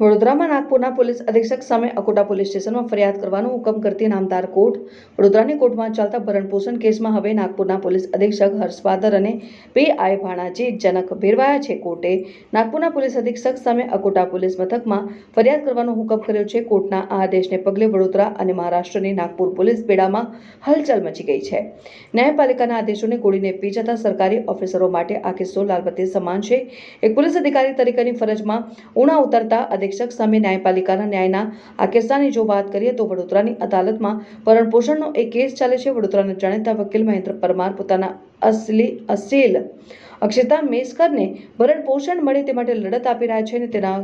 વડોદરામાં નાગપુરના પોલીસ અધિક્ષક સામે અકોટા પોલીસ સ્ટેશનમાં ફરિયાદ કરવાનો હુકમ કરતી નામદાર કોર્ટ વડોદરાની કોર્ટમાં ચાલતા ભરણપોષણ કેસમાં હવે નાગપુરના પોલીસ અધિક્ષક હર્ષપાદર અને પીઆઈ ભાણાજી જનક ભેરવાયા છે કોર્ટે. નાગપુરના પોલીસ અધિક્ષક સામે અકોટા પોલીસ મથકમાં ફરિયાદ કરવાનો હુકમ કર્યો છે. કોર્ટના આ આદેશને પગલે વડોદરા અને મહારાષ્ટ્રની નાગપુર પોલીસ બેડામાં હલચલ મચી ગઈ છે. ન્યાયપાલિકાના આદેશોને ગોળીને પી જતા સરકારી ઓફિસરો માટે આ કિસ્સો લાલબત્તી સમાન છે. એક પોલીસ અધિકારી તરીકેની ફરજમાં ઉણા ઉતરતા અધિક્ષક સામે ન્યાયપાલિકાના ન્યાયના આ કિસ્સાની જો વાત કરીએ તો વડોદરાની અદાલતમાં ભરણપોષણનો એક કેસ ચાલે છે. વડોદરાના જાણીતા વકીલ મહેન્દ્ર પરમાર પોતાના અસલી, અસીલ અક્ષિતા મેસ્કરને ભરણપોષણ મળે તે માટે લડત આપી રહ્યા છે અને તેના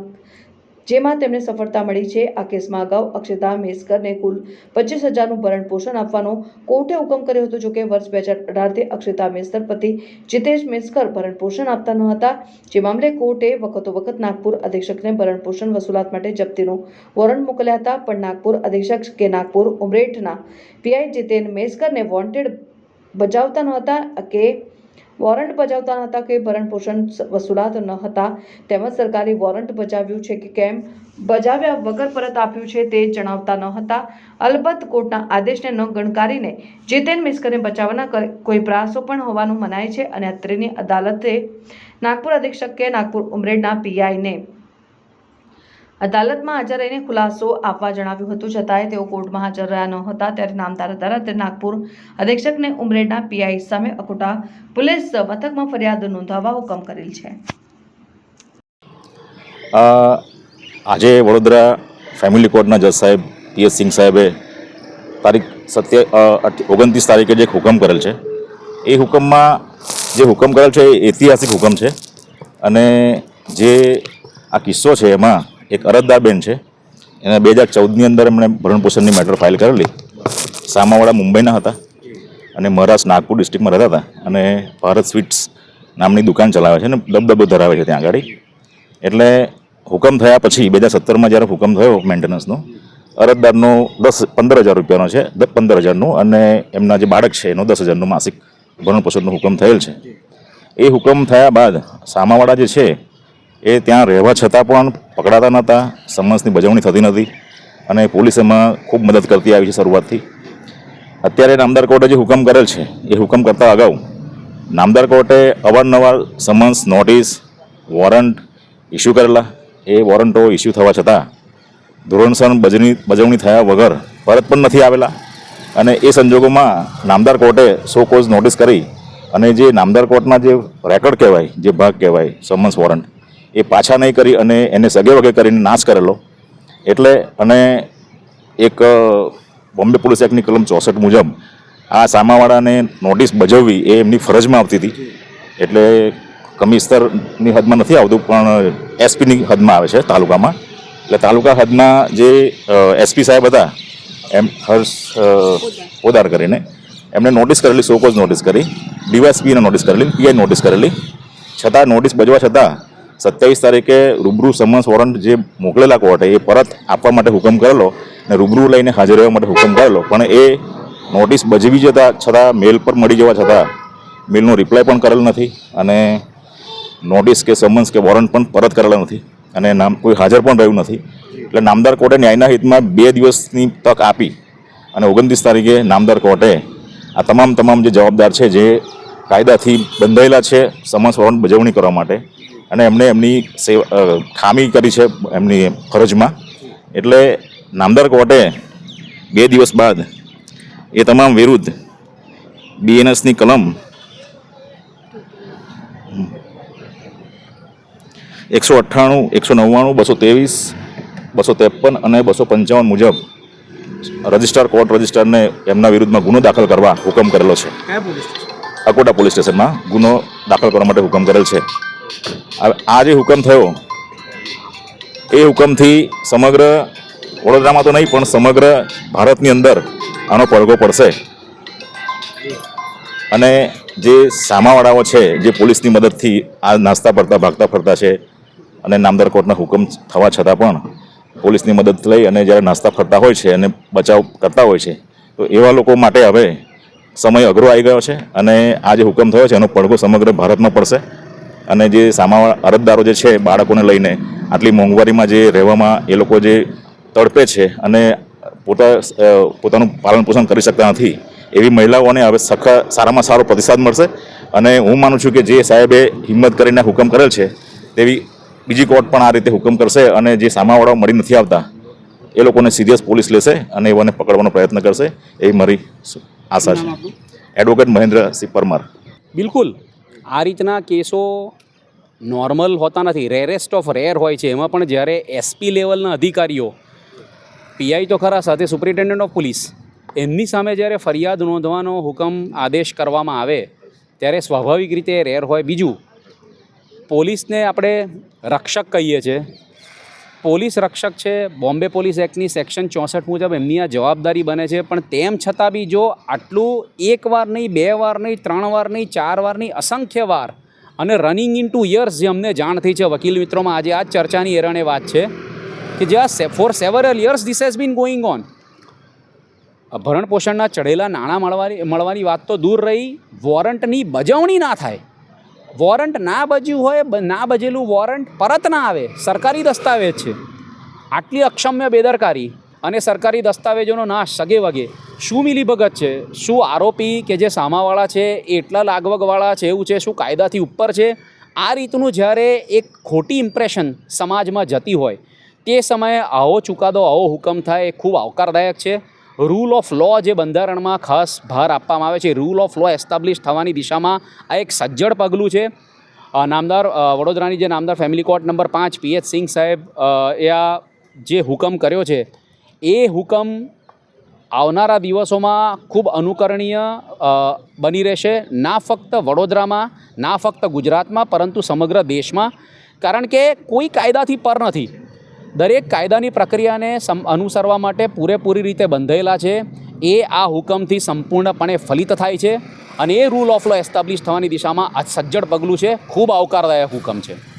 જેમાં તેમને સફળતા મળી છે. આ કેસમાં અગાઉ અક્ષિતા મેસ્કરને કુલ પચીસ હજારનું ભરણ પોષણ આપવાનો કોર્ટે હુકમ કર્યો હતો. જોકે વર્ષ બે હજાર અઢારથી અક્ષતા મેસ્કર પતિ જીતેશ મેસ્કર ભરણ પોષણ આપતા ન હતા. જે મામલે કોર્ટે વખતો વખત નાગપુર અધિક્ષકને ભરણ પોષણ વસૂલાત માટે જપ્તીનું વોરંટ મોકલ્યા હતા. પણ નાગપુર અધિક્ષક કે નાગપુર ઉમરેઠના પીઆઈ જીતેન મેસ્કરને વોન્ટેડ બજાવતા ન હતા કે વોરંટ બજાવતા હતા કે ભરણપોષણ વસૂલાત ન હતા. તેમજ સરકારે વોરંટ બજાવ્યું છે કે કેમ? બજાવ્યા વગર પરત આપ્યું છે તે જણાવતા ન હતા. અલબત્ત કોર્ટના આદેશને ન ગણકારીને જીતેન મિસ્કરને બચાવવાના કોઈ પ્રયાસો પણ હોવાનું મનાય છે અને અત્રેની અદાલતે નાગપુર અધિક્ષક કે નાગપુર ઉમરેડના પીઆઈને અદાલતમાં હાજર રહીને ખુલાસો આપવા જણાવ્યું હતું, છતાંય તેઓ કોર્ટમાં હાજર રહ્યા ન હતા. ત્યારે નામદાર અદાલતે નાગપુર અધિક્ષકને ઉમરેડના પીઆઈ સામે અકોટા પોલીસ મથકમાં ફરિયાદ નોંધાવવા હુકમ કરેલ છે. આજે વડોદરા ફેમિલી કોર્ટના જજ સાહેબ પીએસ સિંહ સાહેબે તારીખ સત્ય ઓગણત્રીસ તારીખે જે હુકમ કરેલ છે, એ હુકમમાં જે હુકમ કરેલ છે એ ઐતિહાસિક હુકમ છે. અને જે આ કિસ્સો છે એમાં એક અરજદાર બેન છે. એને બે હજાર ચૌદની અંદર એમણે ભરણપોષણની મેટર ફાઇલ કરેલી. સામાવાળા મુંબઈના હતા અને મહારાષ્ટ્ર નાગપુર ડિસ્ટ્રિક્ટમાં રહેતા હતા અને ભારત સ્વીટ્સ નામની દુકાન ચલાવે છે અને દબદબો ધરાવે છે ત્યાં આગળ. એટલે હુકમ થયા પછી બે હજાર સત્તરમાં જ્યારે હુકમ થયો મેન્ટેનન્સનો અરજદારનો દસ પંદર હજાર રૂપિયાનો છે પંદર હજારનું અને એમના જે બાળક છે એનો દસ હજારનું માસિક ભરણપોષણનો હુકમ થયેલ છે. એ હુકમ થયા બાદ સામાવાળા જે છે એ ત્યાં રહેવા છતાં પણ પકડાતા નહોતા, સમન્સની બજવણી થતી નથી અને પોલીસ એમાં ખૂબ મદદ કરતી આવી છે શરૂઆતથી. અત્યારે નામદાર કોર્ટે જે હુકમ કરેલ છે, એ હુકમ કરતાં અગાઉ નામદાર કોર્ટે અવારનવાર સમન્સ, નોટિસ, વોરંટ ઇસ્યુ કરેલા. એ વોરંટો ઇસ્યુ થવા છતાં ધોરણસર બજની, બજવણી થયા વગર પરત પણ નથી આવેલા અને એ સંજોગોમાં નામદાર કોર્ટે સો કોઝ નોટિસ કરી અને જે નામદાર કોર્ટના જે રેકોર્ડ કહેવાય, જે ભાગ કહેવાય સમન્સ, વોરંટ એ પાછા નહીં કરી અને એને સગે વગે કરીને નાશ કરેલો. એટલે અને એક બોમ્બે પોલીસ એક્ટની કલમ ચોસઠ મુજબ આ સામાવાળાને નોટિસ બજાવવી એ એમની ફરજમાં આવતી હતી. એટલે કમિશનરની હદમાં નથી આવતું, પણ એસપીની હદમાં આવે છે તાલુકામાં. એટલે તાલુકા હદના જે એસપી સાહેબ હતા, એમ, હર્ષ પોદાર કરીને, એમણે નોટિસ કરેલી સોકોઝ નોટિસ કરી ડીવાયસપીને નોટિસ કરેલી, પીઆઈ નોટિસ કરેલી. છતાં નોટિસ બજવા છતાં સત્યાવીસ તારીખે રૂબરૂ સમન્સ વોરંટ જે મોકલેલા કોર્ટે એ પરત આપવા માટે હુકમ કરેલો અને રૂબરૂ લઈને હાજર રહેવા માટે હુકમ કરેલો. પણ એ નોટિસ બજવી જતા છતાં, મેલ પર મળી જવા છતાં મેલનો રિપ્લાય પણ કરેલ નથી અને નોટિસ કે સમન્સ કે વોરંટ પણ પરત કરેલા નથી અને નામ કોઈ હાજર પણ રહ્યું નથી. એટલે નામદાર કોર્ટે ન્યાયના હિતમાં બે દિવસની તક આપી અને ઓગણત્રીસ તારીખે નામદાર કોર્ટે આ તમામ તમામ જે જવાબદાર છે, જે કાયદાથી બંધાયેલા છે, સમન્સ વોરંટ બજવણી કરવા માટે અને એમણે એમની સેવા ખામી કરી છે એમની ફરજમાં. એટલે નામદાર કોર્ટે બે દિવસ બાદ એ તમામ વિરુદ્ધ બીએનએસની કલમ એકસો અઠ્ઠાણું એકસો નવ્વાણું બસો ત્રેવીસ બસો ત્રેપન અને બસો પંચાવન મુજબ રજિસ્ટ્રાર કોર્ટ રજિસ્ટ્રારને એમના વિરુદ્ધમાં ગુનો દાખલ કરવા હુકમ કરેલો છે. અકોટા પોલીસ સ્ટેશનમાં ગુનો દાખલ કરવા માટે હુકમ કરેલ છે. આ જે હુકમ થયો. એ હુકમથી સમગ્ર વડોદરામાં તો નહીં, પણ સમગ્ર ભારતની અંદર આનો પડઘો પડશે. અને જે સામાવાળાઓ છે, જે પોલીસની મદદથી આ નાસ્તા ફરતા ભાગતા ફરતા છે, અને નામદાર કોર્ટના હુકમ થવા છતાં પણ પોલીસની મદદ લઈ અને જ્યારે નાસ્તા ફરતા હોય છે અને બચાવ કરતા હોય છે, તો એવા લોકો માટે હવે સમય અઘરો આવી ગયો છે અને આ જે હુકમ થયો છે, એનો પડઘો સમગ્ર ભારતમાં પડશે. અને જે સામાવાળા અરજદારો જે છે બાળકોને લઈને આટલી મોંઘવારીમાં જે રહેવામાં એ લોકો જે તડપે છે અને પોતા પોતાનું પાલન પોષણ કરી શકતા નથી એવી મહિલાઓને હવે સખા સારામાં સારો પ્રતિસાદ મળશે. અને હું માનું છું કે જે સાહેબે હિંમત કરીને હુકમ કરેલ છે તેવી બીજી કોર્ટ પણ આ રીતે હુકમ કરશે અને જે સામાવાળાઓ મળી નથી આવતા એ લોકોને સિરિયસ પોલીસ લેશે અને એઓને પકડવાનો પ્રયત્ન કરશે એવી મારી આશા છે. એડવોકેટ મહેન્દ્રસિંહ પરમાર. બિલકુલ. આ રીતના કેસો નોર્મલ હોતા નથી. રેરેસ્ટ ઓફ રેર હોય છે. એમાં પણ જ્યારે એસપી લેવલના અધિકારીઓ પીઆઈ તો ખરા સાથે સુપ્રિન્ટેન્ડન્ટ ઓફ પોલીસ એમની સામે જ્યારે ફરિયાદ નોંધવાનો હુકમ આદેશ કરવામાં આવે, ત્યારે સ્વાભાવિક રીતે રેર હોય. બીજું, પોલીસને આપણે રક્ષક કહીએ છીએ. પોલીસ રક્ષક છે, બોમ્બે પોલીસ એક્ટની સેક્શન ચોસઠ મુજબ એમની આ જવાબદારી બને છે, પણ તેમ છતાં બી જો આટલું એક વાર નહીં, બે વાર નહીં, ત્રણ વાર નહીં, ચાર વાર નહીં, અસંખ્ય વાર અને રનિંગ ઇન ટુ યર્સ જે અમને જાણ થઈ છે વકીલ મિત્રોમાં, આજે આ ચર્ચાની એરણે વાત છે કે જે આ for several years this has been going on ભરણ પોષણના ચઢેલા નાણાં મળવાની મળવાની વાત તો દૂર રહી વોરંટની બજવણી ના થાય. વોરંટ ના બજ્યું હોય ના બજેલું વોરંટ પરત ના આવે, સરકારી દસ્તાવેજ છે. આટલી અક્ષમ્ય બેદરકારી અને સરકારી દસ્તાવેજોનો નાશ સગે વગે. શું મિલીભગત છે? શું આરોપી કે જે સામાવાળા છે, એટલા લાગવગવાળા છે એવું છે, શું કાયદાથી ઉપર છે? આ રીતનું જ્યારે એક ખોટી ઇમ્પ્રેશન સમાજમાં જતી હોય, તે સમયે આવો ચુકાદો, આવો હુકમ થાય એ ખૂબ આવકારદાયક છે. રૂલ ઓફ લો જે બંધારણમાં ખાસ ભાર આપવામાં આવે છે રૂલ ઓફ લો એસ્ટાબ્લિશ થવાની દિશામાં આ એક સજ્જડ પગલું છે. નામદાર વડોદરાની જે નામદાર ફેમિલી કોર્ટ નંબર પાંચ, પીએચ સિંહ સાહેબ એ આ જે હુકમ કર્યો છે, એ હુકમ આવનારા દિવસોમાં ખૂબ અનુકરણીય બની રહેશે. ના ફક્ત વડોદરામાં, ના ફક્ત ગુજરાતમાં, પરંતુ સમગ્ર દેશમાં. કારણ કે કોઈ કાયદાથી પર નથી. દરેક કાયદાની પ્રક્રિયાને અનુસરવા માટે પૂરેપૂરી રીતે બંધાયેલા છે. એ આ હુકમથી સંપૂર્ણપણે ફલિત થાય છે અને એ રૂલ ઓફ લો એસ્ટાબ્લિશ થવાની દિશામાં આ સજ્જડ પગલું છે. ખૂબ આવકારદાયક હુકમ છે.